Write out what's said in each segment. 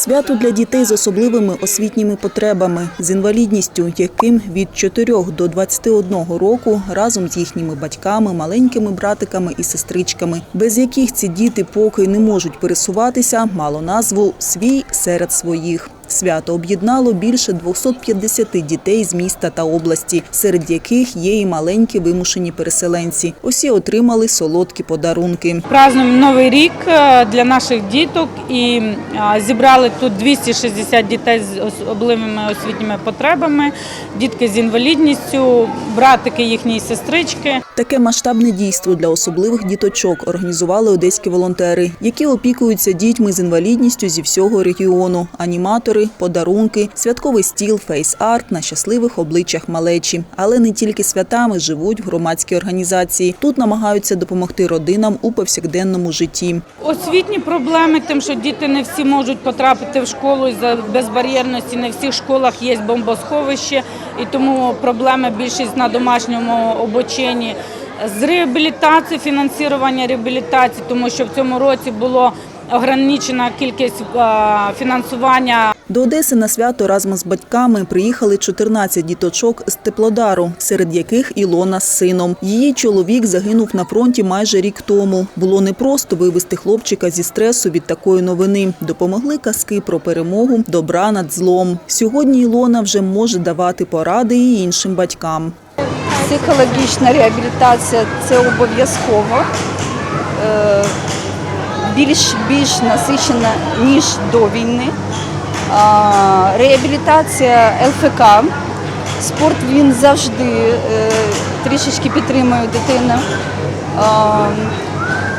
Свято для дітей з особливими освітніми потребами, з інвалідністю, яким від 4 до 21 року разом з їхніми батьками, маленькими братиками і сестричками, без яких ці діти поки не можуть пересуватися, мало назву Свій серед своїх. Свято об'єднало більше 250 дітей з міста та області, серед яких є і маленькі вимушені переселенці. Усі отримали солодкі подарунки. Празднуємо новий рік е, для наших діток і е, зібрали тут 260 дітей з особливими освітніми потребами, дітки з інвалідністю, братики їхні сестрички. Таке масштабне дійство для особливих діточок організували одеські волонтери, які опікуються дітьми з інвалідністю зі всього регіону. Аніматори, подарунки, святковий стіл, фейс-арт на щасливих обличчях малечі. Але не тільки святами живуть громадські організації. Тут намагаються допомогти родинам у повсякденному житті. Освітні проблеми, тим, що діти не всі можуть потрапити в школу за безбар'єрності, не в всіх школах є бомбосховище, і тому проблеми більшість на домашньому обученні. З реабілітації, фінансування реабілітації, тому що в цьому році було ограничена кількість фінансування До Одеси на свято разом з батьками приїхали 14 діточок з Теплодару, серед яких Ілона з сином. Її чоловік загинув на фронті майже рік тому. Було непросто вивести хлопчика зі стресу від такої новини. Допомогли казки про перемогу, добра над злом. Сьогодні Ілона вже може давати поради і іншим батькам. Психологічна реабілітація це обов'язково. Е, Більш, більш насичена, ніж до війни. Реабілітація ЛФК. Спорт він завжди е, трішечки підтримує дитину.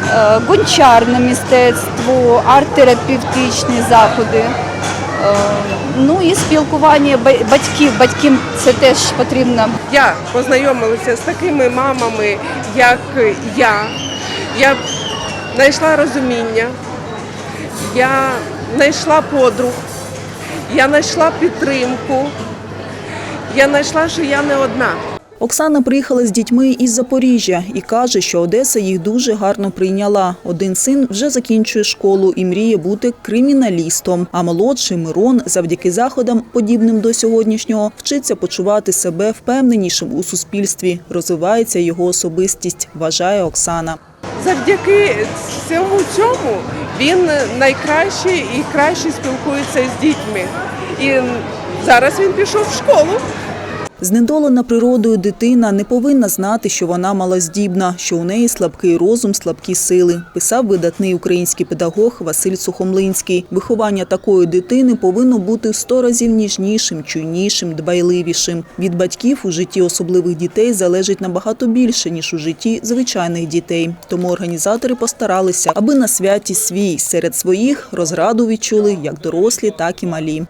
Е, Гончарне мистецтво, арт-терапевтичні заходи. Е, Ну і спілкування батьків. батьків. Це теж потрібно. я познайомилася з такими мамами, як я. Я знайшла розуміння, я знайшла подруг, я знайшла підтримку, я знайшла, що я не одна. Оксана приїхала з дітьми із Запоріжжя і каже, що Одеса їх дуже гарно прийняла. Один син вже закінчує школу і мріє бути криміналістом. А молодший Мирон, завдяки заходам, подібним до сьогоднішнього, вчиться почувати себе впевненішим у суспільстві. Розвивається його особистість, вважає Оксана. Завдяки всьому цьому він найкраще і краще спілкується з дітьми. І зараз він пішов в школу. Знедолена природою дитина не повинна знати, що вона малоздібна, що у неї слабкий розум, слабкі сили, писав видатний український педагог Василь Сухомлинський. Виховання такої дитини повинно бути в сто разів ніжнішим, чуйнішим, дбайливішим. Від батьків у житті особливих дітей залежить набагато більше, ніж у житті звичайних дітей. Тому організатори постаралися, аби на святі свій серед своїх розраду відчули як дорослі, так і малі.